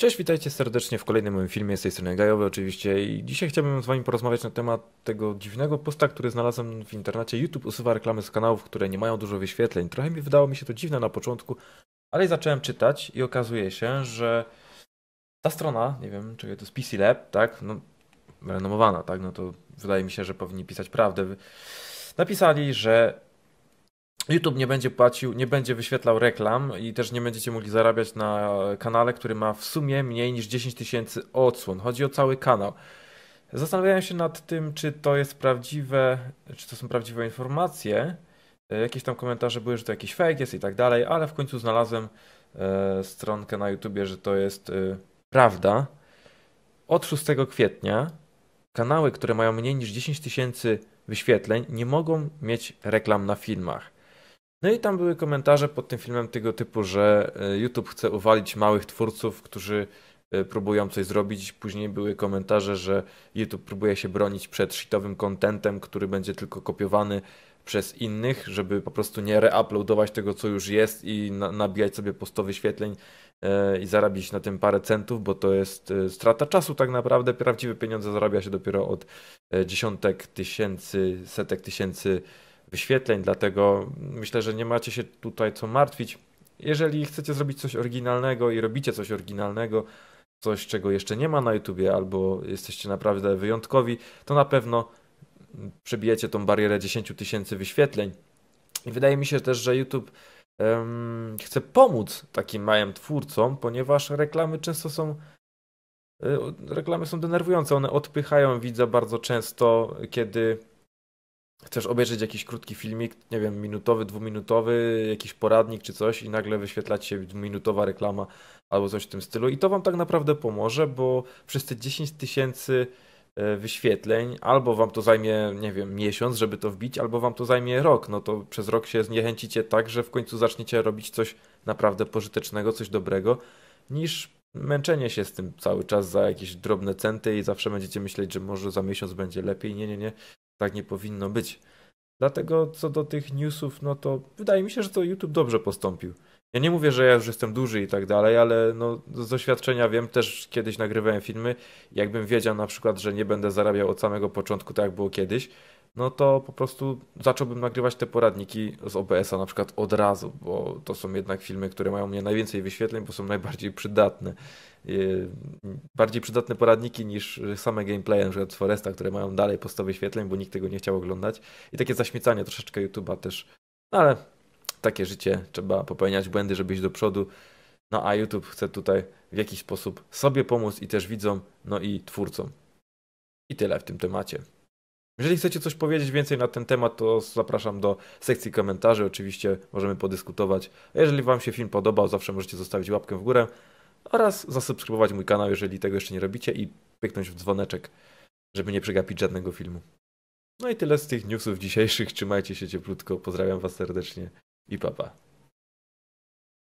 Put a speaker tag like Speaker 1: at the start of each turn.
Speaker 1: Cześć, witajcie serdecznie w kolejnym moim filmie z tej strony Gajowy oczywiście i dzisiaj chciałbym z wami porozmawiać na temat tego dziwnego posta, który znalazłem w internecie. YouTube usuwa reklamy z kanałów, które nie mają dużo wyświetleń. Trochę mi wydało mi się to dziwne na początku, ale zacząłem czytać i okazuje się, że ta strona, nie wiem, czy to jest PC Lab, tak, no renomowana, tak, no to wydaje mi się, że powinni pisać prawdę. Napisali, że YouTube nie będzie płacił, nie będzie wyświetlał reklam i też nie będziecie mogli zarabiać na kanale, który ma w sumie mniej niż 10 tysięcy odsłon. Chodzi o cały kanał. Zastanawiałem się nad tym, czy to jest prawdziwe, czy to są prawdziwe informacje. E, jakieś tam komentarze były, że to jakiś fake jest i tak dalej, ale w końcu znalazłem e, stronkę na YouTubie, że to jest e, prawda. Od 6 kwietnia kanały, które mają mniej niż 10 tysięcy wyświetleń, nie mogą mieć reklam na filmach. No i tam były komentarze pod tym filmem tego typu, że e, YouTube chce uwalić małych twórców, którzy e, próbują coś zrobić. Później były komentarze, że YouTube próbuje się bronić przed shitowym contentem, który będzie tylko kopiowany przez innych, żeby po prostu nie reuploadować tego, co już jest i na, nabijać sobie po 100 wyświetleń e, i zarabiać na tym parę centów, bo to jest strata czasu tak naprawdę. Prawdziwe pieniądze zarabia się dopiero od dziesiątek tysięcy, setek tysięcy wyświetleń, dlatego myślę, że nie macie się tutaj co martwić. Jeżeli chcecie zrobić coś oryginalnego i robicie coś oryginalnego, coś czego jeszcze nie ma na YouTubie, albo jesteście naprawdę wyjątkowi, to na pewno przebijecie tą barierę 10 tysięcy wyświetleń. I wydaje mi się też, że YouTube um, chce pomóc takim małym twórcom, ponieważ reklamy często są e, reklamy są denerwujące, one odpychają widza bardzo często, kiedy chcesz obejrzeć jakiś krótki filmik, nie wiem, minutowy, dwuminutowy, jakiś poradnik czy coś i nagle wyświetlać się minutowa reklama albo coś w tym stylu i to wam tak naprawdę pomoże, bo przez te 10 tysięcy e, wyświetleń albo wam to zajmie, nie wiem, miesiąc, żeby to wbić, albo wam to zajmie rok, no to przez rok się zniechęcicie tak, że w końcu zaczniecie robić coś naprawdę pożytecznego, coś dobrego, niż męczenie się z tym cały czas za jakieś drobne centy i zawsze będziecie myśleć, że może za miesiąc będzie lepiej. Nie, nie, nie. Tak nie powinno być. Dlatego co do tych newsów, no to wydaje mi się, że to YouTube dobrze postąpił. Ja nie mówię, że ja już jestem duży i tak dalej, ale no, z doświadczenia wiem, też kiedyś nagrywałem filmy. Jakbym wiedział na przykład, że nie będę zarabiał od samego początku, tak jak było kiedyś, no to po prostu zacząłbym nagrywać te poradniki z OBS-a na przykład od razu, bo to są jednak filmy, które mają mnie najwięcej wyświetleń, bo są najbardziej przydatne. Bardziej przydatne poradniki niż same gameplaye, na przykład Foresta, które mają dalej po 100 wyświetleń, bo nikt tego nie chciał oglądać. I takie zaśmiecanie troszeczkę YouTube'a też. No ale takie życie, trzeba popełniać błędy, żeby iść do przodu. No a YouTube chce tutaj w jakiś sposób sobie pomóc i też widzom, no i twórcom. I tyle w tym temacie. Jeżeli chcecie coś powiedzieć więcej na ten temat, to zapraszam do sekcji komentarzy. Oczywiście możemy podyskutować. Jeżeli Wam się film podobał, zawsze możecie zostawić łapkę w górę oraz zasubskrybować mój kanał, jeżeli tego jeszcze nie robicie i pyknąć w dzwoneczek, żeby nie przegapić żadnego filmu. No i tyle z tych newsów dzisiejszych. Trzymajcie się cieplutko. Pozdrawiam Was serdecznie i papa. Pa.